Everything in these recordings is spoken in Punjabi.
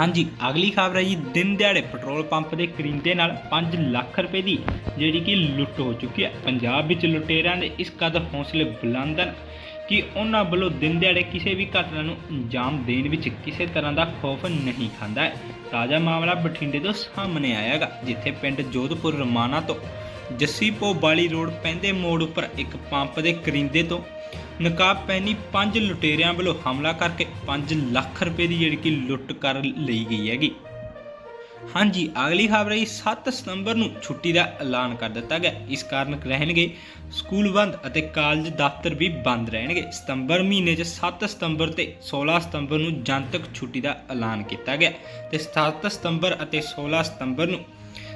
ਹਾਂਜੀ, ਅਗਲੀ ਖਬਰ ਹੈ ਜੀ, ਦਿਨ ਦਿਹਾੜੇ ਪੈਟਰੋਲ ਪੰਪ ਦੇ ਕਰਿੰਦੇ ਨਾਲ 5 ਲੱਖ ਰੁਪਏ ਦੀ ਜਿਹੜੀ ਕਿ ਲੁੱਟ ਹੋ ਚੁੱਕੀ ਹੈ। ਪੰਜਾਬ ਵਿੱਚ ਲੁਟੇਰਿਆਂ ਦੇ ਇਸ ਕਦਰ ਹੌਸਲੇ ਬੁਲੰਦ ਹਨ ਕਿ ਉਹਨਾਂ ਵੱਲੋਂ ਦਿਨ ਦਿਹਾੜੇ ਕਿਸੇ ਵੀ ਘਟਨਾ ਨੂੰ ਅੰਜਾਮ ਦੇਣ ਵਿੱਚ ਕਿਸੇ ਤਰ੍ਹਾਂ ਦਾ ਖੌਫ ਨਹੀਂ ਖਾਂਦਾ ਹੈ। ਤਾਜ਼ਾ ਮਾਮਲਾ ਬਠਿੰਡੇ ਤੋਂ ਸਾਹਮਣੇ ਆਇਆ ਹੈਗਾ ਜਿੱਥੇ ਪਿੰਡ ਜੋਧਪੁਰ ਰਮਾਣਾ ਤੋਂ ਜੱਸੀਪੋ ਬਾਲੀ ਰੋਡ ਪੈਂਦੇ ਮੋੜ ਉੱਪਰ ਇੱਕ ਪੰਪ ਦੇ ਕਰਿੰਦੇ ਤੋਂ ਨਕਾਬ ਪਹਿਨੀ ਪੰਜ ਲੁਟੇਰਿਆਂ ਵੱਲੋਂ ਹਮਲਾ ਕਰਕੇ 5 ਲੱਖ ਰੁਪਏ ਦੀ ਜਿਹੜੀ ਕਿ ਲੁੱਟ ਕਰ ਲਈ ਗਈ ਹੈਗੀ। ਹਾਂਜੀ, ਅਗਲੀ ਖਬਰ ਹੈ 7 ਸਤੰਬਰ ਨੂੰ ਛੁੱਟੀ ਦਾ ਐਲਾਨ ਕਰ ਦਿੱਤਾ ਗਿਆ। ਇਸ ਕਾਰਨ ਰਹਿਣਗੇ ਸਕੂਲ ਬੰਦ ਅਤੇ ਕਾਲਜ ਦਫ਼ਤਰ ਵੀ ਬੰਦ ਰਹਿਣਗੇ। ਸਤੰਬਰ ਮਹੀਨੇ 'ਚ 7 ਸਤੰਬਰ ਤੇ 16 ਸਤੰਬਰ ਨੂੰ ਜਨਤਕ ਛੁੱਟੀ ਦਾ ਐਲਾਨ ਕੀਤਾ ਗਿਆ। ਤੇ 7 ਸਤੰਬਰ ਅਤੇ 16 ਸਤੰਬਰ ਨੂੰ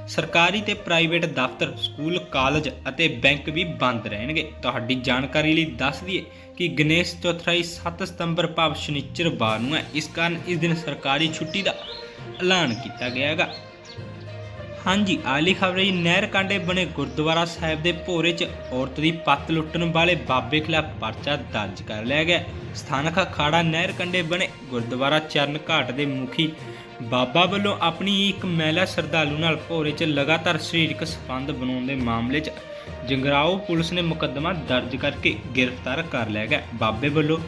ਸਰਕਾਰੀ ਤੇ ਪ੍ਰਾਈਵੇਟ ਦਫ਼ਤਰ, ਸਕੂਲ, ਕਾਲਜ ਅਤੇ ਬੈਂਕ ਵੀ ਬੰਦ ਰਹਿਣਗੇ। ਤੁਹਾਡੀ ਜਾਣਕਾਰੀ ਲਈ ਦੱਸ ਦਈਏ ਕਿ ਗਣੇਸ਼ ਚੌਥਰਾਈ 7 ਸਤੰਬਰ ਭਾਵ ਸ਼ਨੀਚਰਵਾਰ ਨੂੰ ਹੈ। ਇਸ ਕਾਰਨ ਇਸ ਦਿਨ ਸਰਕਾਰੀ ਛੁੱਟੀ ਦਾ ਐਲਾਨ ਕੀਤਾ ਗਿਆ ਹੈਗਾ। ਹਾਂਜੀ ਆਲੀ ਖਬਰ ਹੈ ਜੀ, ਨਹਿਰ ਕਾਂਡੇ ਬਣੇ ਗੁਰਦੁਆਰਾ ਸਾਹਿਬ ਦੇ ਭੋਰੇ 'ਚ ਔਰਤ ਦੀ ਪੱਤ ਲੁੱਟਣ ਵਾਲੇ ਬਾਬੇ ਖਿਲਾਫ ਪਰਚਾ ਦਰਜ ਕਰ ਲਿਆ ਗਿਆ। ਸਥਾਨਕ ਅਖਾੜਾ ਨਹਿਰ ਕੰਡੇ ਬਣੇ ਗੁਰਦੁਆਰਾ ਚਰਨ ਘਾਟ ਦੇ ਮੁਖੀ ਬਾਬਾ ਵੱਲੋਂ ਆਪਣੀ ਇੱਕ ਮਹਿਲਾ ਸ਼ਰਧਾਲੂ ਨਾਲ ਭੋਰੇ 'ਚ ਲਗਾਤਾਰ ਸਰੀਰਕ ਸੰਬੰਧ ਬਣਾਉਣ ਦੇ ਮਾਮਲੇ 'ਚ ਜੰਗਰਾਓ ਪੁਲਿਸ ਨੇ ਮੁਕੱਦਮਾ ਦਰਜ ਕਰਕੇ ਗ੍ਰਿਫਤਾਰ ਕਰ ਲਿਆ ਗਿਆ। ਬਾਬੇ ਵੱਲੋਂ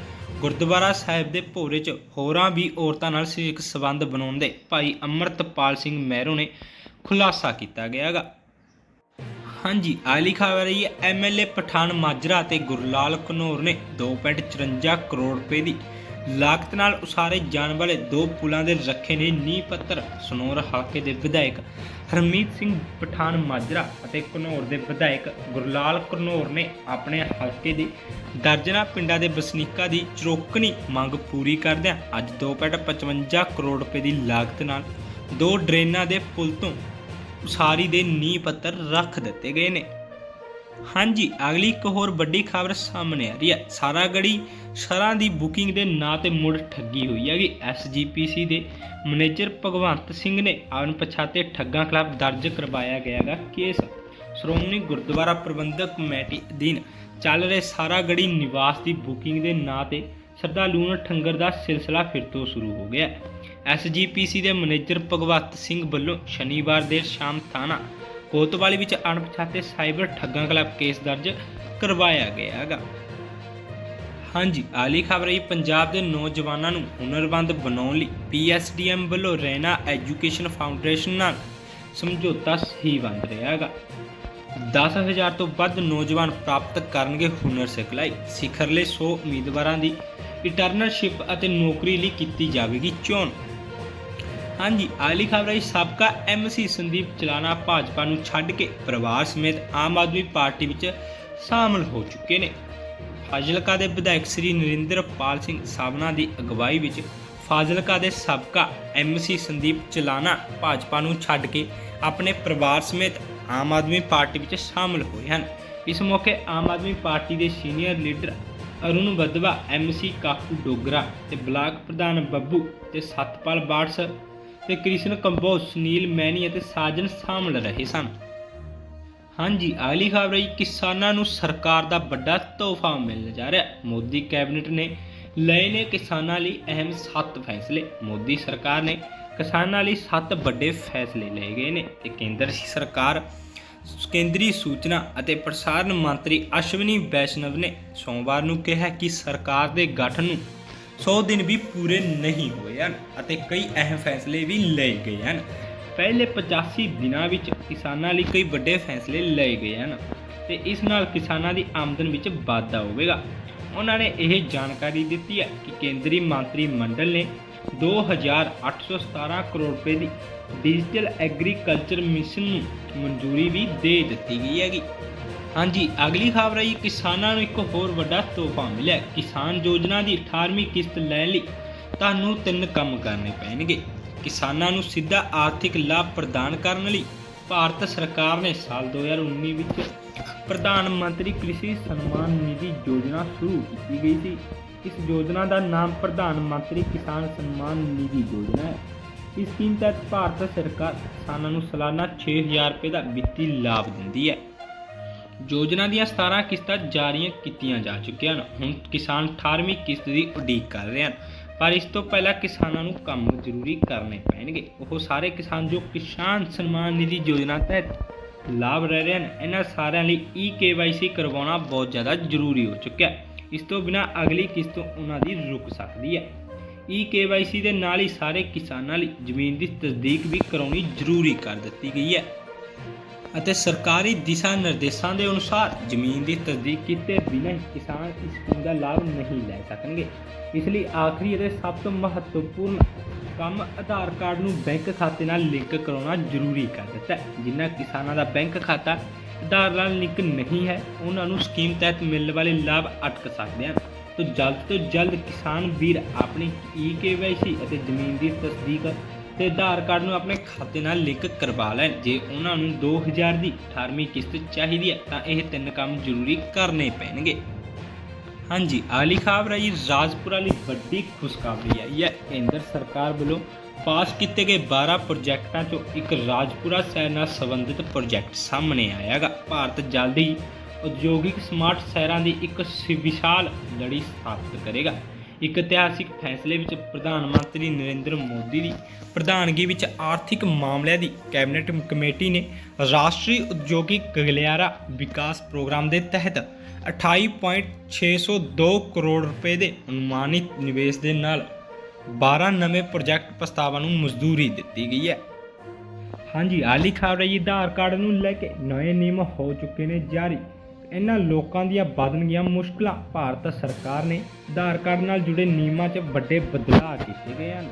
ਗੁਰਦੁਆਰਾ ਸਾਹਿਬ ਦੇ ਭੋਰੇ 'ਚ ਹੋਰਾਂ ਵੀ ਔਰਤਾਂ ਨਾਲ ਸਰੀਰਕ ਸੰਬੰਧ ਬਣਾਉਣ ਦੇ ਭਾਈ ਅਮਰਤਪਾਲ ਸਿੰਘ ਮਹਿਰੋ ਨੇ ਖੁਲਾਸਾ ਕੀਤਾ ਗਿਆ ਹੈਗਾ ਹਾਂਜੀ ਅਗਲੀ ਖਬਰ ਹੈ ਐਮਐਲਏ ਪਠਾਨ ਮਾਜਰਾ ਤੇ ਗੁਰਲਾਲ ਘਨੌਰ ਨੇ 2.54 ਕਰੋੜ ਰੁਪਏ ਦੀ ਲਾਗਤ ਨਾਲ ਉਸਾਰੇ ਜਾਣ ਵਾਲੇ ਦੋ ਪੁਲਾਂ ਦੇ ਰੱਖੇ ਨੇ ਨੀਂਹ ਪੱਤਰ ਸਨੌਰ ਹਲਕੇ ਦੇ ਵਿਧਾਇਕ ਹਰਮੀਤ ਸਿੰਘ ਪਠਾਨ ਮਾਜਰਾ ਅਤੇ ਘਨੌਰ ਦੇ ਵਿਧਾਇਕ ਗੁਰਲਾਲ ਘਨੌਰ ਨੇ ਆਪਣੇ ਹਲਕੇ ਦੇ ਦਰਜਨਾ ਪਿੰਡਾਂ ਦੇ ਵਸਨੀਕਾਂ ਦੀ ਚਰੋਕਣੀ ਮੰਗ ਪੂਰੀ ਕਰਦਿਆਂ ਅੱਜ 2.55 ਕਰੋੜ ਰੁਪਏ ਦੀ ਲਾਗਤ ਨਾਲ ਦੋ ਡਰੇਨਾਂ ਦੇ ਪੁਲ ਤੋਂ ਉਸਾਰੀ ਦੇ ਨੀਂਹ ਪੱਤਰ ਰੱਖ ਦਿੱਤੇ ਗਏ ਨੇ। ਹਾਂਜੀ, ਅਗਲੀ ਇੱਕ ਹੋਰ ਵੱਡੀ ਖਬਰ ਸਾਹਮਣੇ ਆ ਰਹੀ ਹੈ। ਸਾਰਾ ਸ਼ਰਾਂ ਦੀ ਬੁਕਿੰਗ ਦੇ ਨਾਂ ਤੇ ਮੁੜ ਠੱਗੀ ਹੋਈ ਹੈਗੀ। ਐਸਜੀਪੀਸੀ ਦੇ ਮੈਨੇਜਰ ਭਗਵੰਤ ਸਿੰਘ ਨੇ ਅਣਪਛਾਤੇ ਠੱਗਾਂ ਖਿਲਾਫ ਦਰਜ ਕਰਵਾਇਆ ਗਿਆ ਹੈਗਾ ਕੇਸ। ਸ਼੍ਰੋਮਣੀ ਗੁਰਦੁਆਰਾ ਪ੍ਰਬੰਧਕ ਕਮੇਟੀ ਅਧੀਨ ਚੱਲ ਰਹੇ ਸਾਰਾ ਨਿਵਾਸ ਦੀ ਬੁਕਿੰਗ ਦੇ ਨਾਂ ਤੇ ਸ਼ਰਧਾਲੂ ਨੂੰ ਠੰਗਰ ਦਾ ਸਿਲਸਿਲਾ ਫਿਰ ਤੋਂ ਸ਼ੁਰੂ ਹੋ ਗਿਆ। ਐਸਜੀਪੀਸੀ ਦੇ ਮੈਨੇਜਰ ਭਗਵੰਤ ਸਿੰਘ ਵੱਲੋਂ ਸ਼ਨੀਵਾਰ ਦੇਰ ਸ਼ਾਮ ਥਾਣਾ ਕੋਤਵਾਲੀ ਵਿੱਚ ਅਣਪਛਾਤੇ ਸਾਈਬਰ ਠੱਗਾਂ ਖਿਲਾਫ ਕੇਸ ਦਰਜ ਕਰਵਾਇਆ ਗਿਆ ਹੈਗਾ ਹਾਂਜੀ, ਆਲੀ ਖਬਰ ਹੈ ਪੰਜਾਬ ਦੇ ਨੌਜਵਾਨਾਂ ਨੂੰ ਹੁਨਰਮੰਦ ਬਣਾਉਣ ਲਈ ਪੀਐਸਡੀਐਮ ਵੱਲੋਂ ਰੈਨਾ ਐਜੂਕੇਸ਼ਨ ਫਾਊਂਡੇਸ਼ਨ ਨਾਲ ਸਮਝੌਤਾ ਸਹੀ ਬਣ ਰਿਹਾ ਹੈਗਾ 10000 ਤੋਂ ਵੱਧ ਨੌਜਵਾਨ ਪ੍ਰਾਪਤ ਕਰਨਗੇ ਹੁਨਰ ਸਿਖਲਾਈ। ਸਿਖਰਲੇ 100 ਉਮੀਦਵਾਰਾਂ ਦੀ ਇੰਟਰਨਸ਼ਿਪ ਅਤੇ ਨੌਕਰੀ ਲਈ ਕੀਤੀ ਜਾਵੇਗੀ ਚੋਣ। ਹਾਂਜੀ, ਅਗਲੀ ਖਬਰ ਹੈ ਸਾਬਕਾ ਐਮਸੀ ਸੰਦੀਪ ਚਲਾਨਾ ਭਾਜਪਾ ਨੂੰ ਛੱਡ ਕੇ ਪਰਿਵਾਰ ਸਮੇਤ ਆਮ ਆਦਮੀ ਪਾਰਟੀ ਵਿੱਚ ਸ਼ਾਮਲ ਹੋ ਚੁੱਕੇ ਨੇ। ਫਾਜ਼ਿਲਕਾ ਦੇ ਵਿਧਾਇਕ ਸ੍ਰੀ ਨਰਿੰਦਰਪਾਲ ਸਿੰਘ ਸਾਬਨਾ ਦੀ ਅਗਵਾਈ ਵਿੱਚ ਫਾਜ਼ਿਲਕਾ ਦੇ ਸਾਬਕਾ ਐਮਸੀ ਸੰਦੀਪ ਚਲਾਨਾ ਭਾਜਪਾ ਨੂੰ ਛੱਡ ਕੇ ਆਪਣੇ ਪਰਿਵਾਰ ਸਮੇਤ ਆਮ ਆਦਮੀ ਪਾਰਟੀ ਵਿੱਚ ਸ਼ਾਮਲ ਹੋਏ ਹਨ। ਇਸ ਮੌਕੇ ਆਮ ਆਦਮੀ ਪਾਰਟੀ ਦੇ senior leader Arun Wadhwa MC Kaku Dogra ਤੇ ਬਲਾਕ ਪ੍ਰਧਾਨ ਬੱਬੂ ਤੇ ਸਤਪਾਲ ਬਾੜਸ ਤੇ ਕ੍ਰਿਸ਼ਨ ਕੰਬੋ ਸੁਨੀਲ ਮੈਨੀ ਅਤੇ ਸਾਜਨ ਸ਼ਾਮਲ ਰਹੇ ਸਨ। ਹਾਂਜੀ, ਅਗਲੀ ਖਬਰ ਹੈ ਕਿਸਾਨਾਂ ਨੂੰ ਸਰਕਾਰ ਦਾ ਵੱਡਾ ਤੋਹਫਾ ਮਿਲਣ ਜਾ ਰਿਹਾ। ਮੋਦੀ ਕੈਬਨਿਟ ਨੇ ਲਏ ਨੇ ਕਿਸਾਨਾਂ ਲਈ ਅਹਿਮ 7 ਫੈਸਲੇ। ਮੋਦੀ ਸਰਕਾਰ ਨੇ ਕਿਸਾਨਾਂ ਲਈ 7 ਵੱਡੇ ਫੈਸਲੇ ਲਏ ਗਏ ਨੇ। ਤੇ ਕੇਂਦਰ ਸਰਕਾਰ, ਕੇਂਦਰੀ ਸੂਚਨਾ ਅਤੇ ਪ੍ਰਸਾਰਣ ਮੰਤਰੀ ਅਸ਼ਵਨੀ ਵੈਸ਼ਨਵ ਨੇ ਸੋਮਵਾਰ ਨੂੰ ਕਿਹਾ ਕਿ ਸਰਕਾਰ ਦੇ ਗਠਨ ਨੂੰ 100 ਦਿਨ ਵੀ ਪੂਰੇ ਨਹੀਂ ਹੋਏ ਹਨ ਅਤੇ ਕਈ ਅਹਿਮ ਫੈਸਲੇ ਵੀ ਲਏ ਗਏ ਹਨ। ਪਹਿਲੇ 85 ਦਿਨਾਂ ਵਿੱਚ ਕਿਸਾਨਾਂ ਲਈ ਕਈ ਵੱਡੇ ਫੈਸਲੇ ਲਏ ਗਏ ਹਨ ਤੇ ਇਸ ਨਾਲ ਕਿਸਾਨਾਂ ਦੀ ਆਮਦਨ ਵਿੱਚ ਵਾਧਾ ਹੋਵੇਗਾ। ਉਹਨਾਂ ਨੇ ਇਹ ਜਾਣਕਾਰੀ ਦਿੱਤੀ ਹੈ ਕਿ ਕੇਂਦਰੀ ਮੰਤਰੀ ਮੰਡਲ ਨੇ 2817 ਕਰੋੜ ਰੁਪਏ ਦੀ ਡਿਜੀਟਲ ਐਗਰੀਕਲਚਰ ਮਿਸ਼ਨ ਨੂੰ ਮਨਜ਼ੂਰੀ ਵੀ ਦੇ ਦਿੱਤੀ ਗਈ ਹੈਗੀ। ਹਾਂਜੀ ਅਗਲੀ ਖਬਰ ਹੈ ਜੀ, ਕਿਸਾਨਾਂ ਨੂੰ ਇੱਕ ਹੋਰ ਵੱਡਾ ਤੋਹਫਾ ਮਿਲਿਆ ਕਿਸਾਨ ਯੋਜਨਾ ਦੀ 18ਵੀਂ ਕਿਸ਼ਤ ਲੈਣ ਲਈ ਤੁਹਾਨੂੰ ਤਿੰਨ ਕੰਮ ਕਰਨੇ ਪੈਣਗੇ। ਕਿਸਾਨਾਂ ਨੂੰ ਸਿੱਧਾ ਆਰਥਿਕ ਲਾਭ ਪ੍ਰਦਾਨ ਕਰਨ ਲਈ ਭਾਰਤ ਸਰਕਾਰ ਨੇ ਸਾਲ 2019 ਵਿੱਚ ਪ੍ਰਧਾਨ ਮੰਤਰੀ ਕ੍ਰਿਸ਼ੀ ਸਨਮਾਨ ਨਿਧੀ ਯੋਜਨਾ ਸ਼ੁਰੂ ਕੀਤੀ ਗਈ ਸੀ। ਇਸ ਯੋਜਨਾ ਦਾ ਨਾਮ ਪ੍ਰਧਾਨ ਮੰਤਰੀ ਕਿਸਾਨ ਸਨਮਾਨ ਨਿਧੀ ਯੋਜਨਾ ਹੈ। ਇਸ ਸਕੀਮ ਤਹਿਤ ਭਾਰਤ ਸਰਕਾਰ ਕਿਸਾਨਾਂ ਨੂੰ ਸਾਲਾਨਾ 6000 ਰੁਪਏ ਦਾ ਵਿੱਤੀ ਲਾਭ ਦਿੰਦੀ ਹੈ। ਯੋਜਨਾ ਦੀਆਂ 17 ਕਿਸ਼ਤਾਂ ਜਾਰੀਆਂ ਕੀਤੀਆਂ ਜਾ ਚੁੱਕੀਆਂ ਹਨ। ਹੁਣ ਕਿਸਾਨ 18ਵੀਂ ਕਿਸ਼ਤ ਦੀ ਉਡੀਕ ਕਰ ਰਹੇ ਹਨ। ਪਰ ਇਸ ਤੋਂ ਪਹਿਲਾਂ ਕਿਸਾਨਾਂ ਨੂੰ ਕੰਮ ਜ਼ਰੂਰੀ ਕਰਨੇ ਪੈਣਗੇ। ਉਹ ਸਾਰੇ ਕਿਸਾਨ ਜੋ ਕਿਸਾਨ ਸਨਮਾਨ ਨਿਧੀ ਯੋਜਨਾ ਤਹਿਤ ਲਾਭ ਲੈ ਰਹੇ ਹਨ, ਇਹਨਾਂ ਸਾਰਿਆਂ ਲਈ ਈ ਕੇਵਾਈਸੀ ਕਰਵਾਉਣਾ ਬਹੁਤ ਜ਼ਿਆਦਾ ਜ਼ਰੂਰੀ ਹੋ ਚੁੱਕਿਆ ਹੈ। ਇਸ ਤੋਂ ਬਿਨਾ ਅਗਲੀ ਕਿਸ਼ਤ ਉਹਨਾਂ ਦੀ ਰੁਕ ਸਕਦੀ ਹੈ। ਈ ਕੇਵਾਈਸੀ ਦੇ ਨਾਲ ਹੀ ਸਾਰੇ ਕਿਸਾਨਾਂ ਲਈ ਜ਼ਮੀਨ ਦੀ ਤਸਦੀਕ ਵੀ ਕਰਾਉਣੀ ਜ਼ਰੂਰੀ ਕਰ ਦਿੱਤੀ ਗਈ ਹੈ। ਅਤੇ ਸਰਕਾਰੀ ਦਿਸ਼ਾ ਨਿਰਦੇਸ਼ਾਂ ਦੇ ਅਨੁਸਾਰ ਜ਼ਮੀਨ ਦੀ ਤਸਦੀਕ ਕੀਤੇ ਬਿਨਾਂ ਹੀ ਕਿਸਾਨ ਇਸ ਸਕੀਮ ਦਾ ਲਾਭ ਨਹੀਂ ਲੈ ਸਕਣਗੇ। ਇਸ ਲਈ ਆਖਰੀ ਅਤੇ ਸਭ ਤੋਂ ਮਹੱਤਵਪੂਰਨ ਕੰਮ ਆਧਾਰ ਕਾਰਡ ਨੂੰ ਬੈਂਕ ਖਾਤੇ ਨਾਲ ਲਿੰਕ ਕਰਾਉਣਾ ਜ਼ਰੂਰੀ ਕਰ ਦਿੱਤਾ ਹੈ। ਜਿਨ੍ਹਾਂ ਕਿਸਾਨਾਂ ਦਾ ਬੈਂਕ ਖਾਤਾ ਆਧਾਰ ਨਾਲ ਲਿੰਕ ਨਹੀਂ ਹੈ, ਉਹਨਾਂ ਨੂੰ ਸਕੀਮ ਤਹਿਤ ਮਿਲਣ ਵਾਲੇ ਲਾਭ ਅਟਕ ਸਕਦੇ ਹਨ। ਤੋ ਜਲਦ ਤੋਂ ਜਲਦ ਕਿਸਾਨ ਵੀਰ ਆਪਣੀ ਈ ਕੇਵਾਈਸੀ ਅਤੇ ਜ਼ਮੀਨ ਦੀ ਤਸਦੀਕ ਤੇ ਆਧਾਰ ਕਾਰਡ ਨੂੰ ਆਪਣੇ ਖਾਤੇ ਨਾਲ ਲਿੰਕ ਕਰਵਾ ਲੈਣ। ਜੇ ਉਹਨਾਂ ਨੂੰ 2000 ਦੀ 18ਵੀਂ ਕਿਸ਼ਤ ਚਾਹੀਦੀ ਹੈ, ਤਾਂ ਇਹ ਤਿੰਨ ਕੰਮ ਜ਼ਰੂਰੀ ਕਰਨੇ ਪੈਣਗੇ। ਹਾਂਜੀ ਅਗਲੀ ਖਬਰ ਹੈ ਜੀ ਰਾਜਪੁਰਾ ਲਈ ਵੱਡੀ ਖੁਸ਼ਖਬਰੀ ਆਈ ਹੈ। ਕੇਂਦਰ ਸਰਕਾਰ ਵੱਲੋਂ ਪਾਸ ਕੀਤੇ ਗਏ 12 ਪ੍ਰੋਜੈਕਟਾਂ ਚੋਂ ਇੱਕ ਰਾਜਪੁਰਾ ਸ਼ਹਿਰ ਨਾਲ ਸੰਬੰਧਿਤ ਪ੍ਰੋਜੈਕਟ ਸਾਹਮਣੇ ਆਇਆਗਾ। ਭਾਰਤ ਜਲਦੀ ਹੀ ਉਦਯੋਗਿਕ ਸਮਾਰਟ ਸ਼ਹਿਰਾਂ ਦੀ ਇੱਕ ਵਿਸ਼ਾਲ ਲੜੀ ਸਥਾਪਿਤ ਕਰੇਗਾ। ਇੱਕ ਇਤਿਹਾਸਿਕ ਫੈਸਲੇ ਵਿੱਚ ਪ੍ਰਧਾਨ ਮੰਤਰੀ ਨਰਿੰਦਰ ਮੋਦੀ ਦੀ ਪ੍ਰਧਾਨਗੀ ਵਿੱਚ ਆਰਥਿਕ ਮਾਮਲਿਆਂ ਦੀ ਕੈਬਨਿਟ ਕਮੇਟੀ ਨੇ ਰਾਸ਼ਟਰੀ ਉਦਯੋਗਿਕ ਗਲਿਆਰਾ ਵਿਕਾਸ ਪ੍ਰੋਗਰਾਮ ਦੇ ਤਹਿਤ 28.602 ਕਰੋੜ ਰੁਪਏ ਦੇ ਅਨੁਮਾਨਿਤ ਨਿਵੇਸ਼ ਦੇ ਨਾਲ 12 ਨਵੇਂ ਪ੍ਰੋਜੈਕਟ ਪ੍ਰਸਤਾਵਾਂ ਨੂੰ ਮਨਜ਼ੂਰੀ ਦਿੱਤੀ ਗਈ ਹੈ। ਹਾਂਜੀ ਹਾਲੀ ਖਬਰ ਹੈ ਜੀ ਆਧਾਰ ਕਾਰਡ ਨੂੰ ਲੈ ਕੇ ਨਵੇਂ ਨਿਯਮ ਹੋ ਚੁੱਕੇ ਨੇ ਜਾਰੀ। ਇਹਨਾਂ ਲੋਕਾਂ ਦੀਆਂ ਵਧਣਗੀਆਂ ਮੁਸ਼ਕਲਾਂ ਭਾਰਤ ਸਰਕਾਰ ਨੇ ਆਧਾਰ ਕਾਰਡ ਨਾਲ ਜੁੜੇ ਨਿਯਮਾਂ 'ਚ ਵੱਡੇ ਬਦਲਾਅ ਕੀਤੇ ਗਏ ਹਨ,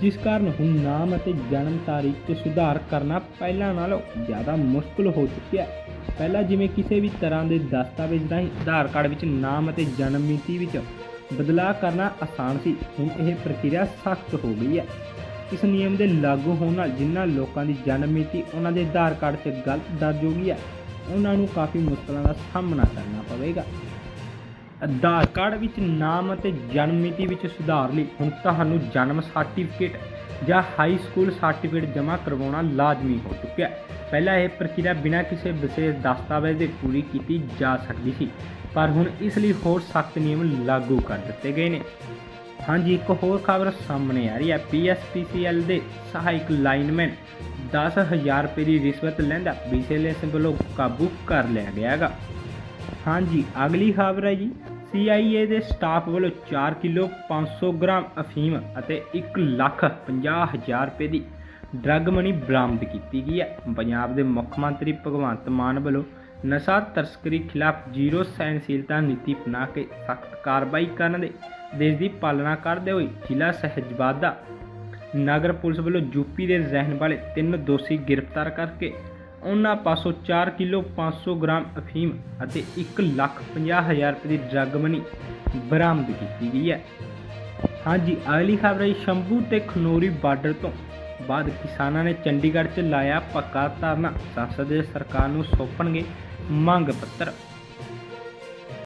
ਜਿਸ ਕਾਰਨ ਹੁਣ ਨਾਮ ਅਤੇ ਜਨਮ ਤਾਰੀਖ 'ਚ ਸੁਧਾਰ ਕਰਨਾ ਪਹਿਲਾਂ ਨਾਲੋਂ ਜ਼ਿਆਦਾ ਮੁਸ਼ਕਲ ਹੋ ਚੁੱਕਿਆ ਹੈ। ਪਹਿਲਾਂ ਜਿਵੇਂ ਕਿਸੇ ਵੀ ਤਰ੍ਹਾਂ ਦੇ ਦਸਤਾਵੇਜ਼ ਰਾਹੀਂ ਆਧਾਰ ਕਾਰਡ ਵਿੱਚ ਨਾਮ ਅਤੇ ਜਨਮ ਮਿਤੀ ਵਿੱਚ ਬਦਲਾਅ ਕਰਨਾ ਆਸਾਨ ਸੀ, ਹੁਣ ਇਹ ਪ੍ਰਕਿਰਿਆ ਸਖਤ ਹੋ ਗਈ ਹੈ। ਇਸ ਨਿਯਮ ਦੇ ਲਾਗੂ ਹੋਣ ਨਾਲ ਜਿਨ੍ਹਾਂ ਲੋਕਾਂ ਦੀ ਜਨਮ ਮਿਤੀ ਉਹਨਾਂ ਦੇ ਆਧਾਰ ਕਾਰਡ 'ਚ ਗਲਤ ਦਰਜ ਹੋ ਗਈ ਹੈ ਉਹਨਾਂ ਨੂੰ ਕਾਫੀ ਮੁਸ਼ਕਲਾਂ ਦਾ ਸਾਹਮਣਾ ਕਰਨਾ ਪਵੇਗਾ। ਆਧਾਰ ਕਾਰਡ ਵਿੱਚ ਨਾਮ ਅਤੇ ਜਨਮ ਮਿਤੀ ਵਿੱਚ ਸੁਧਾਰ ਲਈ ਹੁਣ ਤੁਹਾਨੂੰ ਜਨਮ ਸਰਟੀਫਿਕੇਟ ਜਾਂ ਹਾਈ ਸਕੂਲ ਸਰਟੀਫਿਕੇਟ ਜਮ੍ਹਾਂ ਕਰਵਾਉਣਾ ਲਾਜ਼ਮੀ ਹੋ ਚੁੱਕਿਆ ਹੈ। ਪਹਿਲਾਂ ਇਹ ਪ੍ਰਕਿਰਿਆ ਬਿਨਾਂ ਕਿਸੇ ਵਿਸ਼ੇਸ਼ ਦਸਤਾਵੇਜ਼ ਦੇ ਪੂਰੀ ਕੀਤੀ ਜਾ ਸਕਦੀ ਸੀ, ਪਰ ਹੁਣ ਇਸ ਲਈ ਹੋਰ ਸਖਤ ਨਿਯਮ ਲਾਗੂ ਕਰ ਦਿੱਤੇ ਗਏ ਨੇ। ਹਾਂਜੀ, ਇੱਕ ਹੋਰ ਖਬਰ ਸਾਹਮਣੇ ਆ ਰਹੀ ਹੈ। ਪੀਐਸਪੀਸੀਐਲ ਦੇ ਸਹਾਇਕ ਲਾਈਨਮੈਨ 10000 ਰੁਪਏ ਦੀ ਰਿਸ਼ਵਤ ਲੈਂਦਾ ਵਿਜੀਲੈਂਸ ਵੱਲੋਂ ਕਾਬੂ ਕਰ ਲਿਆ ਗਿਆ ਹੈਗਾ। ਹਾਂਜੀ, ਅਗਲੀ ਖਬਰ ਹੈ ਜੀ। CIA ਦੇ ਸਟਾਫ ਵੱਲੋਂ 4 ਕਿਲੋ 500 ਗ੍ਰਾਮ ਅਫੀਮ ਅਤੇ 1 ਲੱਖ 50 ਹਜ਼ਾਰ ਰੁਪਏ ਦੀ ਡਰੱਗ ਮਨੀ ਬਰਾਮਦ ਕੀਤੀ ਗਈ ਹੈ। ਪੰਜਾਬ ਦੇ ਮੁੱਖ ਮੰਤਰੀ ਭਗਵੰਤ ਮਾਨ ਵੱਲੋਂ ਨਸ਼ਾ ਤਸਕਰੀ ਖਿਲਾਫ ਜ਼ੀਰੋ ਸਹਿਣਸ਼ੀਲਤਾ ਨੀਤੀ ਬਣਾ ਕੇ ਸਖਤ ਕਾਰਵਾਈ ਕਰਨ ਦੇ ਦੇਸ਼ ਦੀ ਪਾਲਣਾ ਕਰਦੇ ਹੋਏ ਜ਼ਿਲ੍ਹਾ ਸਹਿਜਵਾਦਾ ਨਗਰ ਪੁਲਿਸ ਵੱਲੋਂ ਯੂਪੀ ਦੇ ਰਹਿਣ ਵਾਲੇ ਤਿੰਨ ਦੋਸ਼ੀ ਗ੍ਰਿਫਤਾਰ ਕਰਕੇ ਉਹਨਾਂ ਪਾਸੋਂ 4 ਕਿਲੋ 500 ਗ੍ਰਾਮ ਅਫੀਮ ਅਤੇ 1 ਲੱਖ 50 ਹਜ਼ਾਰ ਰੁਪਏ ਦੀ ਡਰੱਗ ਮਨੀ ਬਰਾਮਦ ਕੀਤੀ ਗਈ ਹੈ। ਹਾਂਜੀ, ਅਗਲੀ ਖਬਰ ਹੈ ਸ਼ੰਭੂ ਤੇ ਖਨੋਰੀ ਬਾਰਡਰ ਤੋਂ ਬਾਅਦ ਕਿਸਾਨਾਂ ਨੇ ਚੰਡੀਗੜ੍ਹ 'ਚ ਲਾਇਆ ਪੱਕਾ ਧਰਨਾ। ਸੰਸਦ ਦੇ ਸਰਕਾਰ ਨੂੰ ਸੌਂਪਣਗੇ ਮੰਗ ਪੱਤਰ